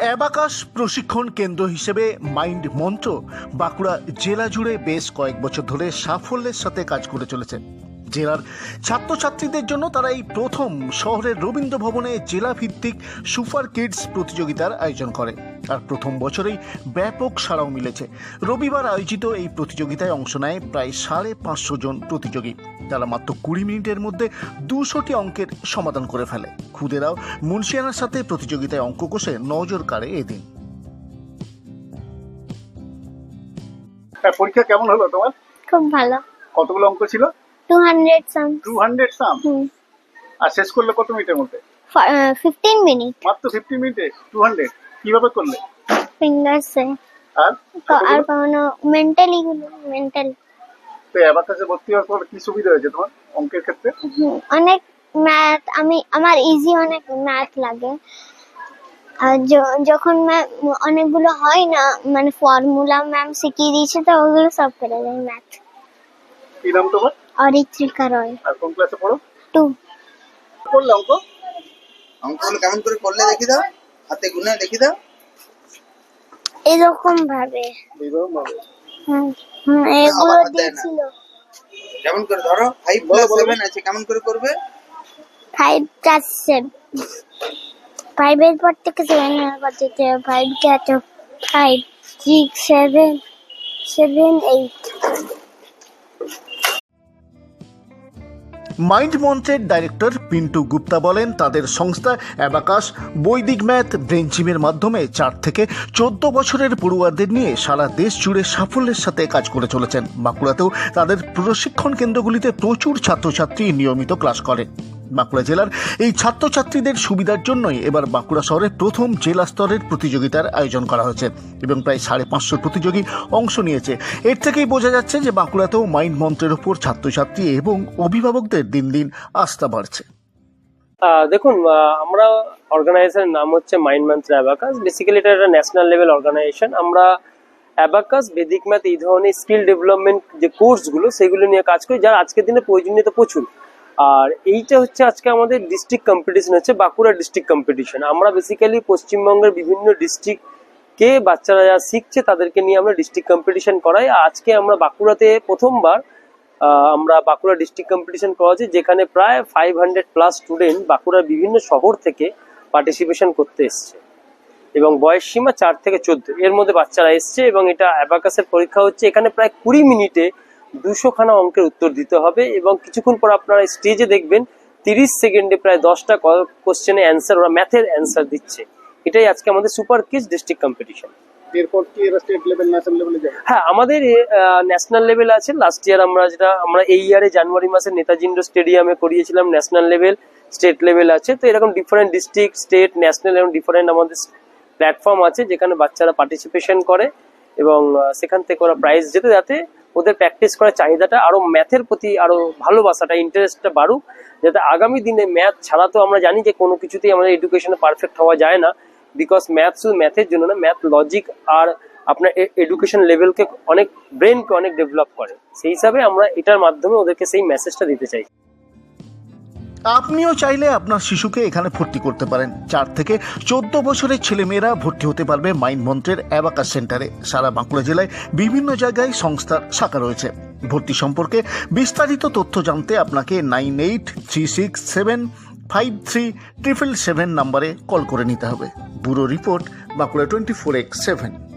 Abacus প্রশিক্ষণ কেন্দ্র হিসেবে মাইন্ড মন্ত্র বাঁকুড়া জেলা জুড়ে বেশ কয়েক বছর ধরে সাফল্যের সাথে কাজ করে চলেছে জেলার ছাত্রছাত্রীদের জন্য তারা এই প্রথম শহরের রবীন্দ্র ভবনে জেলাভিত্তিক সুপার কিডস প্রতিযোগিতার আয়োজন করে। আর প্রথম বছরেই ব্যাপক সাড়াও মিলেছে। রবিবার আয়োজিত এই প্রতিযোগিতায় অংশ নেয় প্রায় সাড়ে পাঁচশো জন প্রতিযোগী। তারা মাত্র কুড়ি মিনিটের মধ্যে দুশোটি অঙ্কের সমাধান করে ফেলে। খুদেরাও মুন্সিয়ানার সাথে প্রতিযোগিতায় অঙ্ক কষে নজর কাড়ে এদিন। হ্যাঁ পরীক্ষা কেমন হলো তোমার? খুব ভালো। কতগুলো অঙ্ক ছিল? Two hundred sum two hundred sum আর শেষ করলে কত মিনিটের মধ্যে? Fifteen minute. মাত্র ফিফটি মিনিটে? Two hundred? কীভাবে করলে? ফিঙ্গার্সে আর? আর কোনো মেন্টালি গুলো মেন্টাল তো অ্যাবাকাসে ভর্তি হওয়ার পর কি সুবিধা হয়েছে তোমার অঙ্কের ক্ষেত্রে? অনেক ম্যাথ আমি আমার ইজি অনেক ম্যাথ লাগে। আর যখন ম্যাম অনেকগুলো হয় না মানে ফর্মুলা ম্যাম শিখিয়ে দিয়েছে তো ওগুলো সব করে দেয় ম্যাথ কি নাম তোমার? অরিত্রিকা রয়। আর কোন ক্লাসে পড়ো? টু করলে অঙ্ক? অঙ্কগুলো কেমন করে করলে দেখি দাও। হাতে গুনে দেখি দাও। এরকম ভাবে। এগুলো। দিয়েছিল। কেমন করে ধরো? ফাইভ প্লাস সেভেন আছে কেমন করে করবে? ফাইভ প্লাস সেভেন ফাইভের পর থেকে সেভেনের পর থেকে ফাইভ কে আছে। Five six seven seven eight mind মঞ্চের ডাইরেক্টর পিন্টু গুপ্তা বলেন, তাদের সংস্থা অ্যাবাকাস বৈদিক ম্যাথ ব্রেঞ্চিমের মাধ্যমে চার থেকে চোদ্দ বছরের পড়ুয়াদের নিয়ে সারা দেশ জুড়ে সাফল্যের সাথে কাজ করে চলেছেন। বাঁকুড়াতেও তাদের প্রশিক্ষণ কেন্দ্রগুলিতে প্রচুর ছাত্রছাত্রী নিয়মিত ক্লাস করে। বাঁকুড়া জেলার এই ছাত্রছাত্রীদের সুবিধার জন্যই এবার বাঁকুড়া শহরে প্রথম জেলা স্তরের প্রতিযোগিতার আয়োজন করা হয়েছে এবং প্রায় সাড়ে পাঁচশো প্রতিযোগী অংশ নিয়েছে। এর থেকেই বোঝা যাচ্ছে যে বাঁকুড়াতেও মাইন্ড মন্ত্রের ওপর ছাত্রছাত্রী এবং অভিভাবকদের দিন দিন আস্থা বাড়ছে। দেখুন আমরা অর্গানাইজেশনের নাম হচ্ছে মাইন্ড মান্ত্র অ্যাবাকাস। বেসিক্যালি এটা একটা ন্যাশনাল লেভেল অর্গানাইজেশন আমরা অ্যাবাকাস, বেদিক ম্যাথ এই ধরনের স্কিল ডেভেলপমেন্ট যে কোর্সগুলো সেগুলো নিয়ে কাজ করি, যার আজকের দিনে প্রয়োজনীয়তা প্রচুর। আর এইটা হচ্ছে আজকে আমাদের ডিস্ট্রিক্ট কম্পিটিশন হচ্ছে বাঁকুড়া ডিস্ট্রিক্ট কম্পিটিশন আমরা বেসিক্যালি পশ্চিমবঙ্গের বিভিন্ন ডিস্ট্রিক্টকে বাচ্চারা যা শিখছে তাদেরকে নিয়ে আমরা ডিস্ট্রিক্ট কম্পিটিশন করাই। আজকে আমরা বাঁকুড়াতে প্রথমবার আমরা বাঁকুড়া ডিস্ট্রিক্ট কম্পিটিশন করা হচ্ছে যেখানে প্রায় ফাইভ হান্ড্রেড প্লাস স্টুডেন্ট বাঁকুড়ার বিভিন্ন শহর থেকে পার্টিসিপেশন করতে এসছে। এবং বয়স সীমা চার থেকে চোদ্দ। এর মধ্যে বাচ্চারা এসছে এবং এটা অ্যাবাকাসের পরীক্ষা হচ্ছে। এখানে প্রায় কুড়ি মিনিটে দুশো খানা অঙ্কের উত্তর দিতে হবে এবং কিছুক্ষণ পর আপনারা স্টেজে দেখবেন তিরিশ সেকেন্ডে প্রায় দশটা কোশ্চেনে অ্যান্সার ওরা ম্যাথের অ্যান্সার দিচ্ছে। এটাই আজকে আমাদের সুপার কিডস ডিস্ট্রিক্ট কম্পিটিশন এরপর কি এরা স্টেট লেভেল ন্যাশনাল লেভেলে হ্যাঁ আমাদের ন্যাশনাল লেভেল আছে। লাস্ট ইয়ার আমরা যেটা আমরা এই ইয়ারে জানুয়ারি মাসে নেতাজি ইন্ডোর স্টেডিয়ামে করিয়েছিলাম ন্যাশনাল লেভেল স্টেট লেভেল আছে। তো এরকম ডিফারেন্ট ডিস্ট্রিক্ট স্টেট ন্যাশনাল এবং ডিফারেন্ট আমাদের প্ল্যাটফর্ম আছে যেখানে বাচ্চারা পার্টিসিপেশন করে এবং সেখান থেকে ওরা প্রাইজ যেতে যাতে ওদের প্র্যাকটিস করার চাহিদাটা, আরও ম্যাথের প্রতি আরও ভালোবাসাটা ইন্টারেস্টটা বাড়ুক, যাতে আগামী দিনে ম্যাথ ছাড়া তো আমরা জানি যে কোনো কিছুতেই আমাদের এডুকেশনে পারফেক্ট হওয়া যায় না বিকজ ম্যাথ শুধু ম্যাথের জন্য না ম্যাথ লজিক আর আপনার এডুকেশন লেভেলকে অনেক ব্রেনকে অনেক ডেভেলপ করে। সেই হিসাবে আমরা এটার মাধ্যমে ওদেরকে সেই মেসেজটা দিতে চাই। আপনিও চাইলে আপনার শিশুকে এখানে ভর্তি করতে পারেন। চার থেকে চোদ্দ বছরের ছেলেমেয়েরা ভর্তি হতে পারবে মাইন্ড মন্ত্রের অ্যাবাকাস সেন্টারে। সারা বাঁকুড়া জেলায় বিভিন্ন জায়গায় সংস্থার শাখা রয়েছে। ভর্তি সম্পর্কে বিস্তারিত তথ্য জানতে আপনাকে nine eight three six seven five three triple seven নাম্বারে কল করে নিতে হবে। Bureau report Bankura twenty four x seven.